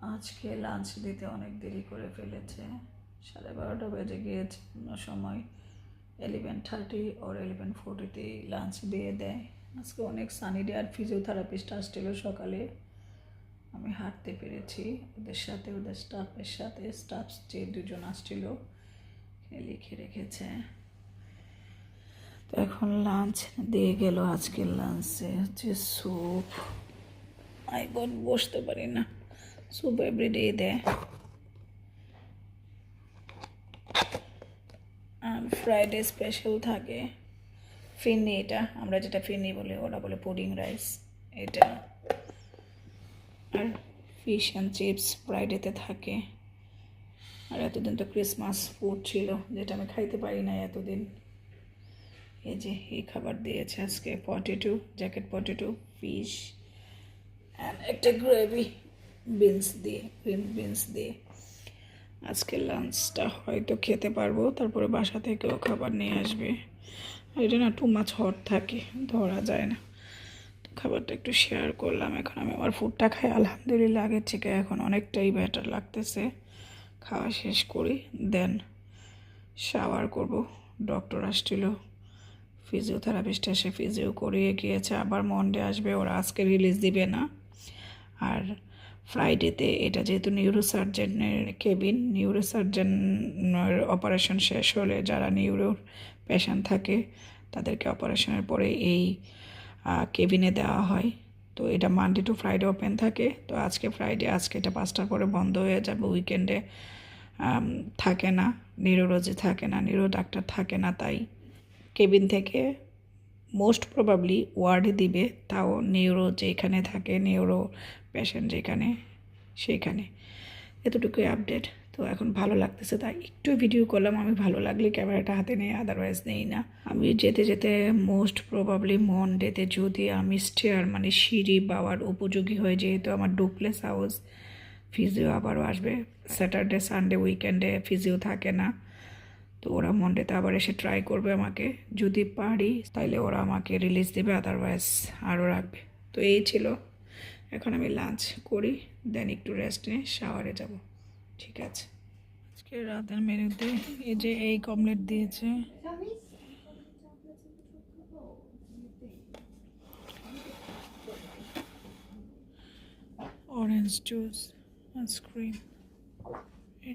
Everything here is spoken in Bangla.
আজকে লাঞ্চ দিতে অনেক দেরি করে ফেলেছে। সাড়ে বারোটা বেজে গিয়েছে অন্য সময়। এলেভেন থার্টি ওর এলেভেন ফোর্টিতেই লাঞ্চ দিয়ে দেয়। আজকে অনেক সানি ডে আর ফিজিওথেরাপিস্ট আসছিল সকালে। আমি হাঁটতে পেরেছি। ওদের সাথে, ওদের স্টাফের সাথে স্টাফ যে দুজন আসছিল লিখে রেখেছে। তো এখন লাঞ্চ দিয়ে গেল আজকের লাঞ্চে হচ্ছে স্যুপ আই বসতে পারি না। স্যুপ এভরিডে দেয় আর ফ্রাইডে স্পেশাল থাকে। ফিরনি এটা, আমরা যেটা ফিরনি বলি ওরা বলে পুডিং রাইস এটা। আর ফিশ অ্যান্ড চিপস ফ্রাইডেতে থাকে। আর এতদিন তো ক্রিসমাস ফুড ছিল, যেটা আমি খাইতে পারি না এতদিন। এই যে, এই খাবার দিয়েছে আজকে potato jacket potato fish and একটা গ্রেভি বিনস দিয়ে গ্রিন বিনস দিয়ে। আজকে লাঞ্চটা হয়তো খেতে পারব, তারপরে বাসা থেকেও খাবার নিয়ে আসবে। আর এটা না টু মাছ হট থাকে, ধরা যায় না। খাবারটা একটু শেয়ার করলাম, এখন আমি আমার ফুডটা খাই। আলহামদুলিল্লাহ, আগের থেকে এখন অনেকটাই বেটার লাগতেছে। খাওয়া শেষ করি দেন শাওয়ার করব। ডক্টর আসছিল ফিজিওথেরাপিস্ট এসে ফিজিও করিয়ে গিয়েছে। আবার মন্ডে আসবে, ওরা আজকে রিলিজ দিবে না। আর ফ্রাইডেতে এটা যেহেতু নিউরোসার্জেনের কেবিন নিউরোসার্জেনের অপারেশন শেষ হলে যারা নিউরোর পেশেন্ট থাকে, তাদেরকে অপারেশনের পরে এই কেবিনে দেওয়া হয়। তো এটা মানডে টু ফ্রাইডে ওপেন থাকে। তো আজকে ফ্রাইডে আজকে এটা পাঁচটার পরে বন্ধ হয়ে যাবে। উইকেন্ডে থাকে না। নিউরোলজি থাকে না নিউরো ডাক্তার থাকে না, তাই কেবিন থেকে মোস্ট প্রবাবলি ওয়ার্ডে দিবে, তাও নিউরো যেখানে থাকে নিউরো পেশেন্ট যেখানে সেইখানে এতটুকুই আপডেট তো এখন ভালো লাগতেছে, তাই একটু ভিডিও করলাম। আমি ভালো লাগলে ক্যামেরাটা হাতে নেই আদারওয়াইজ নেই না। আমি যেতে যেতে মোস্ট প্রবাবলি মন্ডেতে যদি আমি স্টেয়ার মানে সিঁড়ি বাবার উপযোগী হয়ে যেহেতু আমার ডুপ্লেস হাউস ফিজিও আবারও আসবে। স্যাটারডে সানডে উইকেন্ডে ফিজিও থাকে না। তো ওরা মন্ডেতে আবার এসে ট্রাই করবে আমাকে। যদি পারি তাহলে ওরা আমাকে রিলিজ দেবে আদারওয়াইজ আরও রাখবে। তো এই ছিল। এখন আমি লাঞ্চ করি দেন একটু রেস্ট নিয়ে শাওয়ারে যাব। ঠিক আছে। আজকে রাতের মেনুতে এই যে এই কমলেট দিয়েছে। Orange juice ice cream